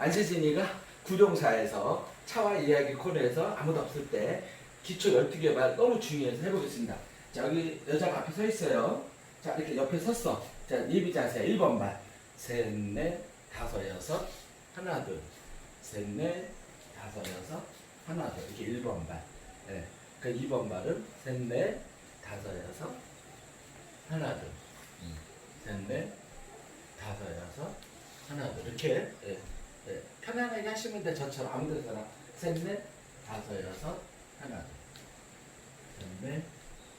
안세진이가 구룡사에서 차와 이야기 코너에서 아무도 없을 때 기초 12개 말 너무 중요해서 해보겠습니다. 자, 여기 여자가 앞에 서 있어요. 자, 이렇게 옆에 섰어. 자, 예비 자세 1번 말. 셋, 넷, 다섯, 여섯, 하나, 둘. 셋, 넷, 다섯, 여섯, 하나, 둘. 이게 1번 말. 예. 그 2번 말은 셋, 넷, 다섯, 여섯, 하나, 둘. 음. 셋, 넷, 다섯, 여섯, 하나, 둘. 이렇게. 예. 예. 편안하게 하시면 돼. 저처럼 아무 데서나. 셋, 넷, 다섯, 여섯, 하나, 둘. 셋, 넷,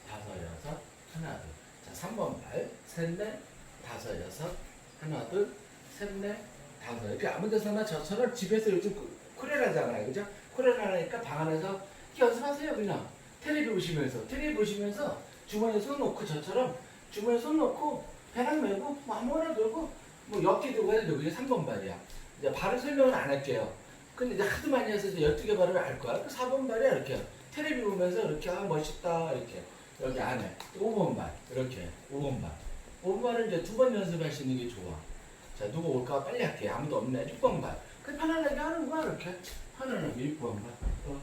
다섯, 여섯, 하나, 둘. 자, 3번 말. 셋, 넷, 다섯, 여섯, 하나, 둘, 셋, 넷, 다섯. 이렇게 아무 데서나 저처럼 집에서 요즘 코- 코레라잖아요. 그죠? 코레라니까 방 안에서 연습하세요, 그냥. 텔레비 보시면서. 텔레비 보시면서 주머니에 손 놓고 저처럼 주머니에 손 놓고 배낭 메고 뭐 아무거나 들고 뭐 엮기 들고 해도 되고 이게 3번 발이야. 이제 발을 설명은 안 할게요. 근데 이제 하도 많이 해서 이제 12개 발을 알 거야. 그 4번 발이야, 이렇게. 텔레비 보면서 이렇게, 아, 멋있다, 이렇게. 여기 안에. 5번 발, 이렇게. 5번 발. 5번 발을 이제 두 번 연습하시는 게 좋아. 자, 누구 올까 빨리 할게요. 아무도 없네. 6번 발. 그 편안하게 하는 거야, 이렇게. 편안하게 6번 발. 어,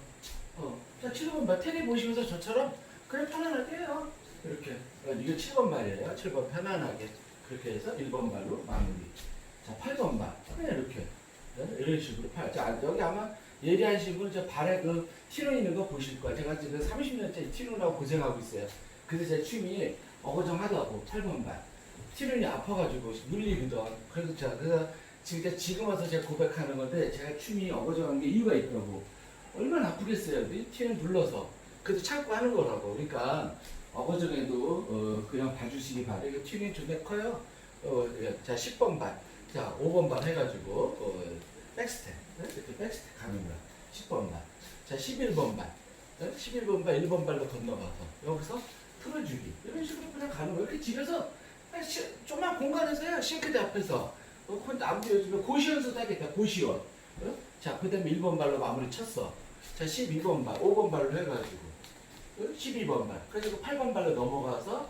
어. 자, 7번 발. 텔레비 보시면서 저처럼 그래 편안하게 해요. 이렇게. 어, 이게 7번 발이에요. 7번 편안하게. 그렇게 해서 1번 발로 마무리. 자, 8번 발. 그냥 이렇게. 네, 이런 식으로 팔. 자, 여기 아마 예리하신 분은 저 발에 그 티로 있는 거 보실 거야. 제가 지금 30년째 티로라고 고생하고 있어요. 근데 제 춤이 어거정 하다고 8번 발. 티론이 아파가지고 눌리거든. 그래서 제가 그래서 진짜 지금 와서 제가 고백하는 건데 제가 춤이 어거정한 게 이유가 있더라고. 얼마나 아프겠어요. 이 티는 눌러서. 그래도 참고 하는 거라고. 그러니까 어거정에도 어, 그냥 봐주시기 바래요. 이거 튜닝 존나 커요. 어, 예. 자 10번 발. 자 5번 발 해가지고 어, 백스텝. 네? 이렇게 백스텝 가는 거야. 10번 발. 자 11번 발. 네? 11번 발 1번 발로 건너가서 여기서 틀어주기. 이런 식으로 그냥 가는 거야. 이렇게 집에서 조그만 공간에서 해요. 싱크대 앞에서. 어, 아무도 요즘에 고시원서도 하겠다. 고시원. 어? 자, 그 다음에 1번 발로 마무리 쳤어. 자, 12번 발, 5번 발로 해가지고. 어? 12번 발. 그래서 그 8번 발로 넘어가서,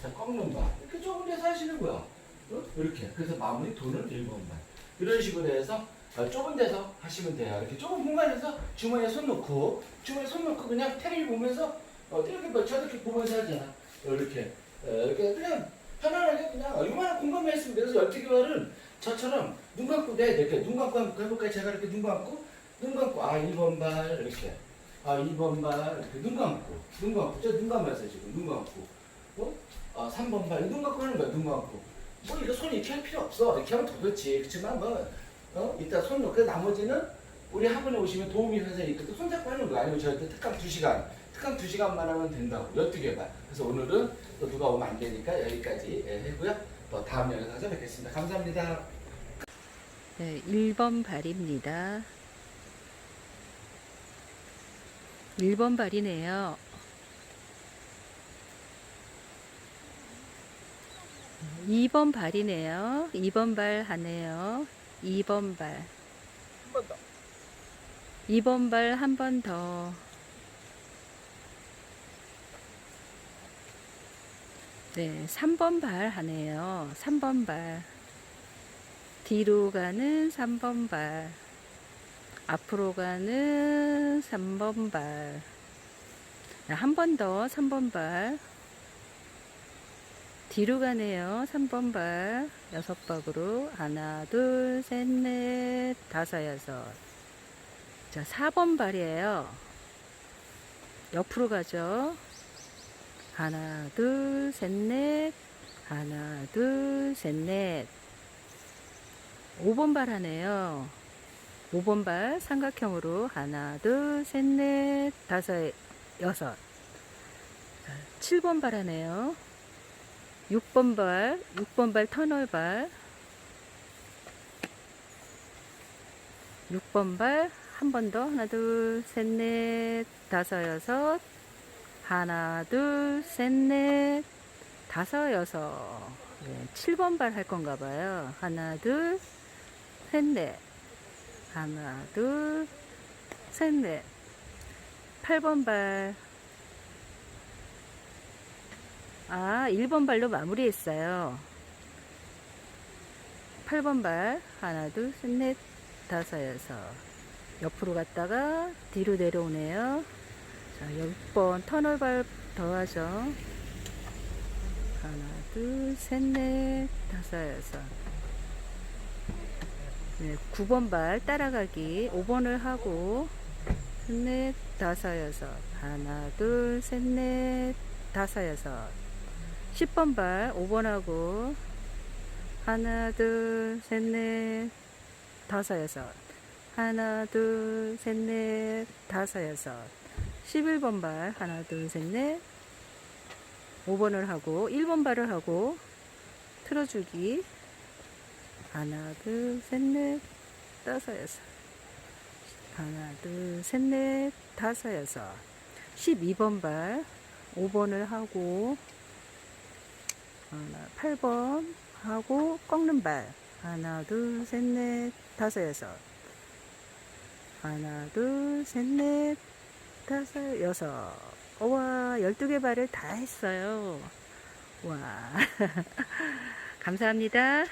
자, 꺾는 발. 이렇게 좁은 데서 하시는 거야. 어? 이렇게. 그래서 마무리 도는 1번 발. 이런 식으로 해서 어, 좁은 데서 하시면 돼요. 이렇게 좁은 공간에서 주머니에 손 넣고, 주머니에 손 넣고 그냥 테레비 보면서, 어, 이렇게 뭐 저렇게 보면서 하잖아. 이렇게. 어, 이렇게 그냥 편안하게 그냥 얼마나 공감을 했으면 그래서 열두 개월은 저처럼 눈 감고 내 이렇게 눈 감고 한번 해볼까요? 제가 이렇게 눈 감고 눈 감고 아 1번 발 이렇게 아 2번 발 이렇게 눈 감고 눈 감고 저눈 감았어요 지금 눈 감고 어? 아 3번 발눈 감고 하는 거야 눈 감고 뭐 이거 손 이렇게 할 필요 없어 이렇게 하면 더 좋지 그렇지만 뭐 어? 이따 손 놓고 나머지는 우리 학원에 오시면 도우미 선생님 있거든 손 잡고 하는 거야 아니면 저한테 특강 2시간 특강 2시간만 하면 된다고 12개 발 그래서 오늘은 또 누가 오면 안 되니까 여기까지 예, 했고요 또 다음 영상에서 뵙겠습니다 감사합니다 네, 1번 발입니다. 1번 발이네요. 이 2번 발이네요. 2번 발 하네요. 2번 발. 한 번 더. 2번 발 한 번 더. 네, 3번 발 하네요. 3번 발. 뒤로 가는 3번 발. 앞으로 가는 3번 발. 한 번 더 3번 발. 뒤로 가네요. 3번 발. 여섯 박으로. 하나, 둘, 셋, 넷, 다섯, 여섯. 자, 4번 발이에요. 옆으로 가죠. 하나, 둘, 셋, 넷. 하나, 둘, 셋, 넷. 5번 발 하네요. 5번 발 삼각형으로 하나, 둘, 셋, 넷, 다섯, 여섯. 자, 7번 발 하네요. 6번 발, 6번 발 터널 발. 6번 발 한 번 더 하나 둘 셋 넷 다섯 여섯 하나 둘 셋 넷 다섯 여섯. 네, 7번 발 할 건가 봐요. 하나 둘 셋 넷. 하나 둘 셋 넷. 8번 발 아, 1번 발로 마무리했어요. 8번 발, 하나, 둘, 셋, 넷, 다섯, 여섯. 옆으로 갔다가 뒤로 내려오네요. 자, 10번 터널 발 더하죠. 하나, 둘, 셋, 넷, 다섯, 여섯. 네, 9번 발 따라가기 5번을 하고 셋, 넷, 다섯, 여섯. 하나, 둘, 셋, 넷, 다섯, 여섯. 10번 발 5번 하고 하나, 둘, 셋, 넷, 다섯, 여섯. 하나, 둘, 셋, 넷, 다섯, 여섯. 11번 발 하나, 둘, 셋, 넷. 5번을 하고 1번 발을 하고 틀어주기 하나, 둘, 셋, 넷, 다섯, 여섯. 하나, 둘, 셋, 넷, 다섯, 여섯. 12번 발 5번을 하고 하나, 8번 하고 꺾는 발 하나, 둘, 셋, 넷, 다섯, 여섯. 하나, 둘, 셋, 넷, 다섯, 여섯. 와, 12개 발을 다 했어요. 와. 감사합니다.